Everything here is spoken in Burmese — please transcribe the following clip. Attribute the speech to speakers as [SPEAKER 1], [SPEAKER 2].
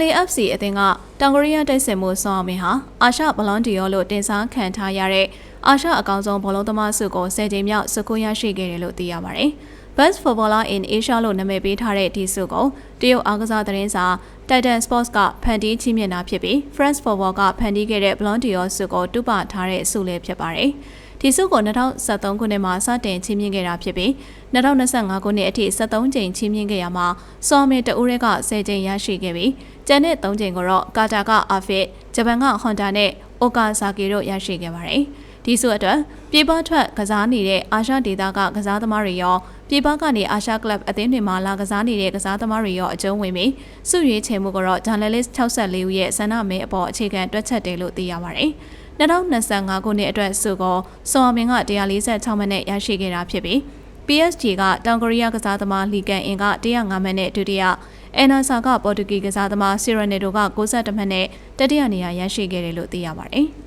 [SPEAKER 1] LAFC အသင်းကတောင်ကိုရီးယားတိုက်စစ်မှုဆောင်းအောင်မင်းဟာအာရှဘလွန်ဒီယောလို့တင်စားခံထားရတဲ့အာရှအကောင်ဆုံးဘောလုံးသမားစုကို10ကြိမ်မြောက်စကူရရှိခဲ့တယ်လို့သိရပါတယ်။ Best Footballer in Asia လို့နာမည်ပေးထားတဲ့ဒီစုကိုတရုတ်အားကစားသတင်းစာ Titan Sports ကဖန်တီးချီးမြှင့်တာဖြစ်ပြီး France Football ကဖန်တီးခဲ့တဲ့ Ballon d'Or စုကိုတူပထားတဲ့စုလည်းဖြစ်ပါတယ်။ဒီစုကို2023ခုနှစ်မှာစတင်ချီးမြှင့်ခဲ့တာဖြစ်ပြီး2025ခုနှစ်အထိ73ကြိမ်ချီးမြှင့်ခဲ့ရမှာစော်မင်တဦးက10ကြိမ်ရရှိခဲ့ပြီးကျန်တဲ့3ကြိမ်ကိုတော့ကာတာကအာဖစ်ဂျပန်ကဟွန်ဒါနဲ့အိုကာဇာကီတို့ရရှိခဲ့ပါတယ်။ ဒီစုအတွက်ပြည်ပထွက်ကစားနေတဲ့အာရှဒေသကကစားသမားတွေရောပြည်ပကနေအာရှကလပ်အသင်းတွေမှာလာကစားနေတဲ့ကစားသမားတွေရောအကျုံးဝင်ပြီးစုရွေးချယ်မှုကတော့ journalist 64ဦးရဲ့ဆန္ဒမဲအပေါ်အခြေခံတွက်ချက်တယ်လို့သိရပါတယ်။2025ခုနှစ်အတွက်စုကောစော်မင်က146မိနစ်ရရှိခဲ့တာဖြစ်ပြီး PSG ကတောင်ကိုရီးယားကစားသမားလီကန်အင်က105မိနစ်ဒုတိယအန်နာဆာကပေါ်တူဂီကစားသမားဆီရနေဒိုက62မိနစ်တတိယနေရာရရှိခဲ့တယ်လို့သိရပါတယ်။